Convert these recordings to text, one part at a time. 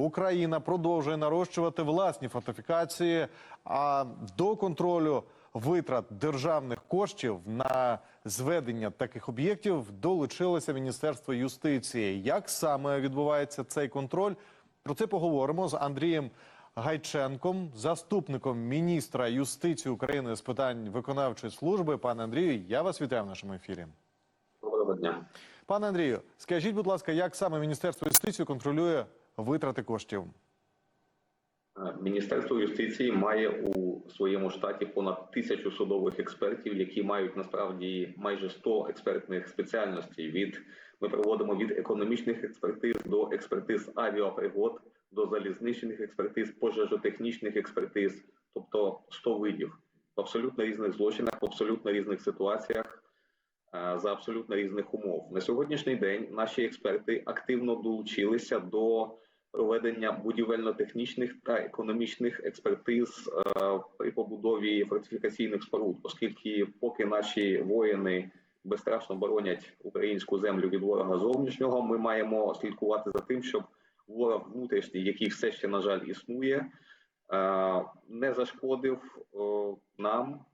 Україна продовжує нарощувати власні фортифікації. А до контролю витрат державних коштів на зведення таких об'єктів долучилося Міністерство юстиції. Як саме відбувається цей контроль? Про це поговоримо з Андрієм Гайченком, заступником міністра юстиції України з питань виконавчої служби. Пане Андрію, я вас вітаю в нашому ефірі. Доброго дня. Пане Андрію, скажіть, будь ласка, як саме Міністерство юстиції контролює витрати коштів? Е, Міністерство юстиції має у своєму штаті понад тисячу судових експертів, які мають насправді майже 100 експертних спеціальностей. Від ми проводимо від економічних експертиз до експертиз авіапригод, до залізничних експертиз, пожежотехнічних експертиз, тобто 100 видів в абсолютно різних злочинах, в абсолютно різних ситуаціях. е, За абсолютно різних умов на сьогоднішній день наші експерти активно долучилися до проведення будівельно-технічних та економічних експертиз е, при побудові фортифікаційних споруд, оскільки поки наші воїни безстрашно боронять українську землю від ворога зовнішнього, ми маємо слідкувати за тим, щоб ворог внутрішній, який все ще на жаль існує, е, не зашкодив е, нам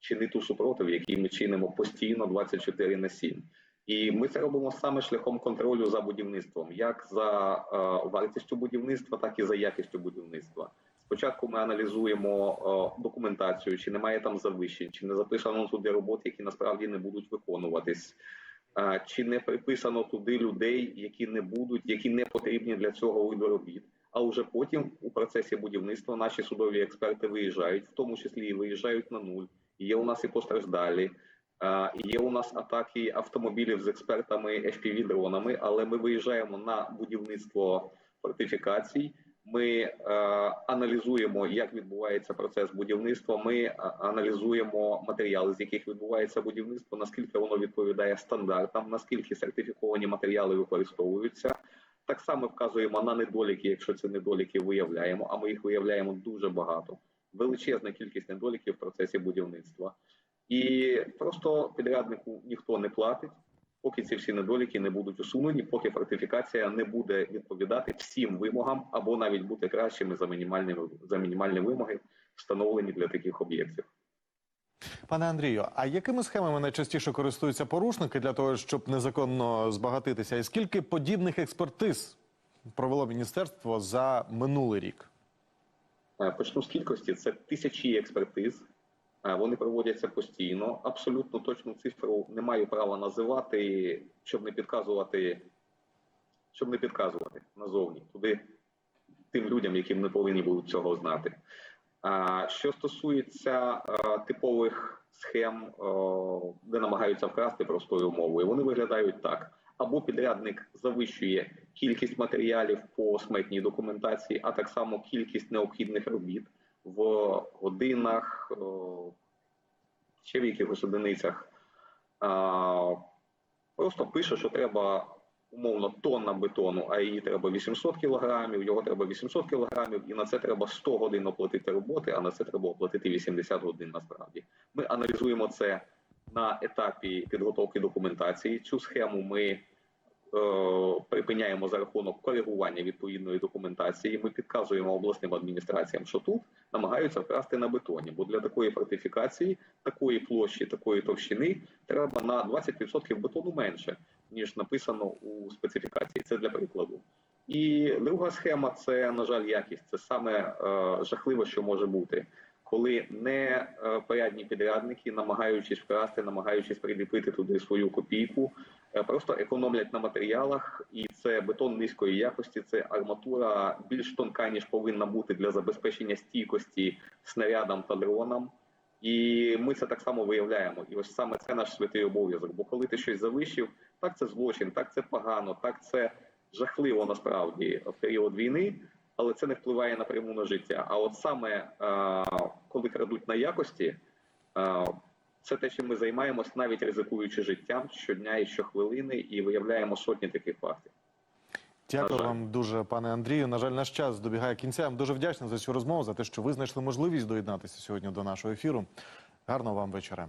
чинити супротив, який ми чинимо постійно 24 на 7. І ми це робимо саме шляхом контролю за будівництвом, як за е, вартістю будівництва, так і за якістю будівництва. Спочатку ми аналізуємо е, документацію, чи немає там завищень, чи не записано туди роботи, які насправді не будуть виконуватись, е, чи не приписано туди людей, які не будуть, які не потрібні для цього виду робіт. А вже потім у процесі будівництва наші судові експерти виїжджають, в тому числі і виїжджають на нуль. Є у нас і постраждалі. Є у нас атаки автомобілів з експертами fpv дронами, але ми виїжджаємо на будівництво фортифікацій. Ми е, аналізуємо, як відбувається процес будівництва. Ми аналізуємо матеріали, з яких відбувається будівництво, наскільки воно відповідає стандартам, наскільки сертифіковані матеріали використовуються. Так само вказуємо на недоліки, якщо ці недоліки виявляємо. А ми їх виявляємо дуже багато. Величезна кількість недоліків в процесі будівництва. І просто підряднику ніхто не платить, поки ці всі недоліки не будуть усунені, поки фортифікація не буде відповідати всім вимогам або навіть бути кращими за мінімальні, за мінімальні вимоги, встановлені для таких об'єктів. Пане Андрію, а якими схемами найчастіше користуються порушники для того, щоб незаконно збагатитися? І скільки подібних експертиз провело міністерство за минулий рік? Е, Почну з кількості: це тисячі експертиз. Е, Вони проводяться постійно. Абсолютно точну цифру не маю права називати, щоб не підказувати, щоб не підказувати назовні туди тим людям, яким не повинні були цього знати. Що стосується е, типових схем, е, де намагаються вкрасти простою мовою, вони виглядають так: або підрядник завищує кількість матеріалів по сметній документації, а так само кількість необхідних робіт в годинах, ще в якихось одиницях. Просто пише, що треба умовно тонна бетону, а її треба 800 кілограмів, його треба 800 кілограмів, і на це треба 100 годин оплатити роботи, а на це треба оплатити 80 годин насправді. Ми аналізуємо це на етапі підготовки документації. Цю схему ми припиняємо за рахунок коригування відповідної документації. Ми підказуємо обласним адміністраціям, що тут намагаються вкрасти на бетоні, бо для такої фортифікації, такої площі, такої товщини треба на 20% бетону менше, ніж написано у специфікації. Це для прикладу. І друга схема це, на жаль, якість. Це саме е, жахливе, що може бути. Коли не е, підрядники, намагаючись вкрасти, намагаючись приліпити туди свою копійку, е, просто економлять на матеріалах, і це бетон низької якості, це арматура більш тонка, ніж повинна бути для забезпечення стійкості снарядам та дронам. І ми це так само виявляємо. І ось саме це наш святий обов'язок. Бо коли ти щось завищив, так це злочин, так це погано, так це жахливо насправді в період війни, але це не впливає напряму на життя. А от саме е, коли крадуть на якості, це те, чим ми займаємось, навіть ризикуючи життям щодня і щохвилини, і виявляємо сотні таких фактів. Дякую вам дуже, пане Андрію. На жаль, наш час добігає кінця. Я вам дуже вдячний за цю розмову, за те, що ви знайшли можливість доєднатися сьогодні до нашого ефіру. Гарного вам вечора.